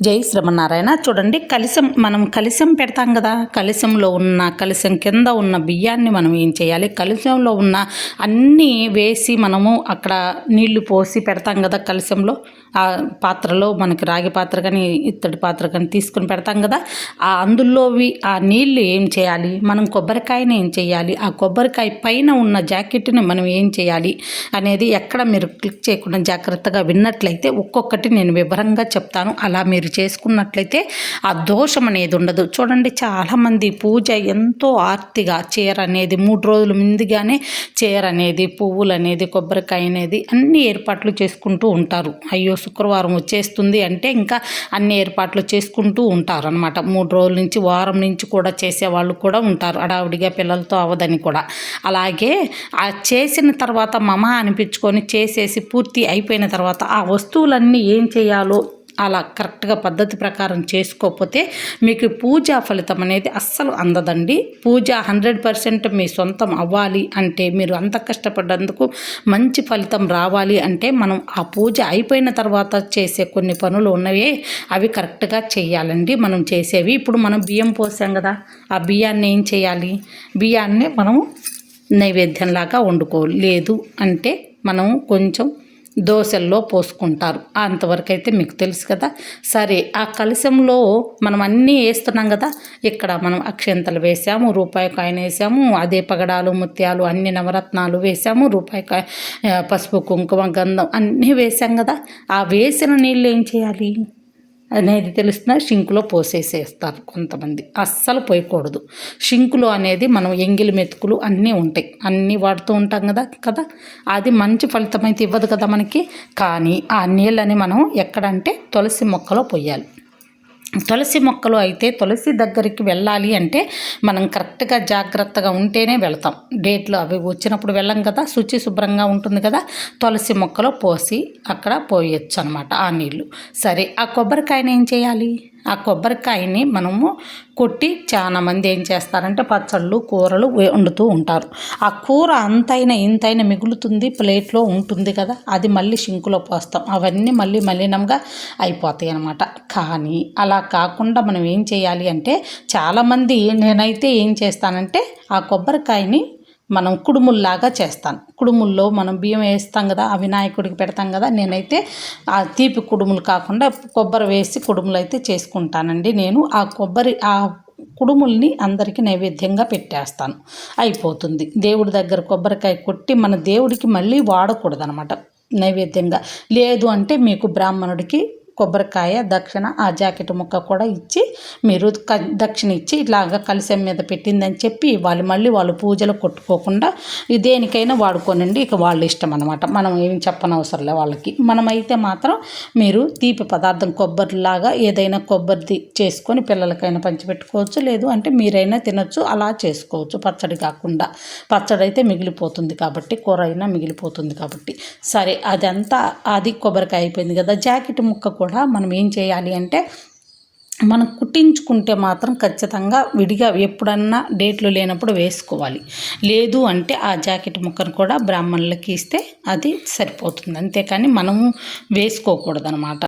జై శ్రమనారాయణ. చూడండి కలిసం మనం కలిసం పెడతాం కదా. కలిసంలో ఉన్న కలిసం కింద ఉన్న బియ్యాన్ని మనం ఏం చేయాలి? కలిసంలో ఉన్న అన్నీ వేసి మనము అక్కడ నీళ్ళు పోసి పెడతాం కదా కలిసంలో ఆ పాత్రలో మనకి రాగి పాత్ర కానీ ఇత్తడి పాత్ర కానీ తీసుకుని పెడతాం కదా. ఆ అందులోవి ఆ నీళ్ళు ఏం చేయాలి? మనం కొబ్బరికాయని ఏం చేయాలి? ఆ కొబ్బరికాయ పైన ఉన్న జాకెట్ని మనం ఏం చేయాలి అనేది ఎక్కడ మీరు క్లిక్ చేయకుండా జాగ్రత్తగా విన్నట్లయితే ఒక్కొక్కటి నేను వివరంగా చెప్తాను. అలా మీరు చేసుకున్నట్లయితే ఆ దోషం అనేది ఉండదు. చూడండి చాలామంది పూజ ఎంతో ఆర్తిగా చీర అనేది మూడు రోజుల ముందుగానే చీర అనేది పువ్వులు అనేది కొబ్బరికాయ అనేది అన్ని ఏర్పాట్లు చేసుకుంటూ ఉంటారు. అయ్యో శుక్రవారం వచ్చేస్తుంది అంటే ఇంకా అన్ని ఏర్పాట్లు చేసుకుంటూ ఉంటారు అనమాట మూడు రోజుల నుంచి వారం నుంచి కూడా చేసే వాళ్ళు కూడా ఉంటారు. అడావిడిగా పిల్లలతో అవదని కూడా. అలాగే ఆ చేసిన తర్వాత మమ అనిపించుకొని చేసేసి పూర్తి అయిపోయిన తర్వాత ఆ వస్తువులన్నీ ఏం చేయాలో అలా కరెక్ట్గా పద్ధతి ప్రకారం చేసుకోకపోతే మీకు పూజా ఫలితం అనేది అస్సలు అందదండి. పూజ హండ్రెడ్ పర్సెంట్ మీ సొంతం అవ్వాలి అంటే మీరు అంత కష్టపడ్డందుకు మంచి ఫలితం రావాలి అంటే మనం ఆ పూజ అయిపోయిన తర్వాత చేసే కొన్ని పనులు ఉన్నవే అవి కరెక్ట్గా చేయాలండి. మనం చేసేవి ఇప్పుడు మనం బియ్యం పోసాం కదా ఆ బియ్యాన్ని ఏం చేయాలి? బియ్యాన్ని మనము నైవేద్యంలాగా వండుకోలేదు లేదు అంటే మనం కొంచెం దోశల్లో పోసుకుంటారు. అంతవరకు అయితే మీకు తెలుసు కదా. సరే ఆ కలశంలో మనం అన్నీ వేస్తున్నాం కదా. ఇక్కడ మనం అక్షంతలు వేసాము రూపాయి కాయన వేసాము అదే పగడాలు ముత్యాలు అన్ని నవరత్నాలు వేసాము రూపాయి కాయ పసుపు కుంకుమ గంధం అన్నీ వేసాం కదా. ఆ వేసిన నీళ్ళు ఏం చేయాలి? అనేది తెలుస్తున్న షింకులో పోసేసేస్తారు కొంతమంది. అస్సలు పోయకూడదు. షింకులు అనేది మనం ఎంగిలి మెతుకులు అన్నీ ఉంటాయి. అన్నీ వాడుతూ ఉంటాం కదా కదా? అది మంచి ఫలితం అయితే ఇవ్వదు కదా మనకి? కానీ ఆ నీళ్ళని మనం ఎక్కడంటే తులసి మొక్కలో పోయాలి. తులసి మొక్కలు అయితే తులసి దగ్గరికి వెళ్ళాలి అంటే మనం కరెక్ట్గా జాగ్రత్తగా ఉంటేనే వెళ్తాం. డేట్లు అవి వచ్చినప్పుడు వెళ్ళం కదా శుచి శుభ్రంగా ఉంటుంది కదా తులసి మొక్కలో పోసి అక్కడ పోయొచ్చు అనమాట ఆ నీళ్ళు. సరే ఆ కొబ్బరికాయని ఏం చేయాలి? ఆ కొబ్బరికాయని మనము కొట్టి చాలా మంది ఏం చేస్తారంటే పచ్చళ్ళు కూరలు వండుతూ ఉంటారు. ఆ కూర అంతైనా ఇంతైనా మిగులుతుంది ప్లేట్లో ఉంటుంది కదా అది మళ్ళీ షింకులో పోస్తాం. అవన్నీ మళ్ళీ మలినంగా అయిపోతాయి అనమాట కానీ అలా కాకుండా మనం ఏం చేయాలి అంటే చాలామంది నేనైతే ఏం చేస్తానంటే ఆ కొబ్బరికాయని మనం కుడుముల్లాగా చేస్తాను కుడుముల్లో మనం బియ్యం వేస్తాం కదా ఆ వినాయకుడికి పెడతాం కదా నేనైతే ఆ తీపి కుడుములు కాకుండా కొబ్బరి వేసి కుడుములు అయితే చేసుకుంటానండి. నేను ఆ కొబ్బరి ఆ కుడుముల్ని అందరికీ నైవేద్యంగా పెట్టేస్తాను. అయిపోతుంది. దేవుడి దగ్గర కొబ్బరికాయ కొట్టి మన దేవుడికి మళ్ళీ వాడకూడదు అనమాట నైవేద్యంగా. లేదు అంటే మీకు బ్రాహ్మణుడికి కొబ్బరికాయ దక్షిణ ఆ జాకెట్ ముక్క కూడా ఇచ్చి మీరు దక్షిణ ఇచ్చి ఇట్లాగా కలిసెం మీద పెట్టిందని చెప్పి వాళ్ళు మళ్ళీ వాళ్ళు పూజలు కొట్టుకోకుండా దేనికైనా వాడుకోనండి. ఇక వాళ్ళ ఇష్టం అనమాట మనం ఏం చెప్పనవసరంలే వాళ్ళకి. మనమైతే మాత్రం మీరు తీపి పదార్థం కొబ్బరిలాగా ఏదైనా కొబ్బరిది చేసుకొని పిల్లలకైనా పంచిపెట్టుకోవచ్చు. లేదు అంటే మీరైనా తినచ్చు అలా చేసుకోవచ్చు. పచ్చడి కాకుండా. పచ్చడి అయితే మిగిలిపోతుంది కాబట్టి కూర అయినా మిగిలిపోతుంది కాబట్టి. సరే అదంతా అది కొబ్బరికాయ అయిపోయింది కదా. జాకెట్ ముక్క కూడా కూడా మనం ఏం చేయాలి అంటే మనం కుట్టించుకుంటే మాత్రం ఖచ్చితంగా విడిగా ఎప్పుడన్నా డేట్లు లేనప్పుడు వేసుకోవాలి. లేదు అంటే ఆ జాకెట్ ముక్కను కూడా బ్రాహ్మణులకి ఇస్తే అది సరిపోతుంది. అంతేకాని మనము వేసుకోకూడదు అనమాట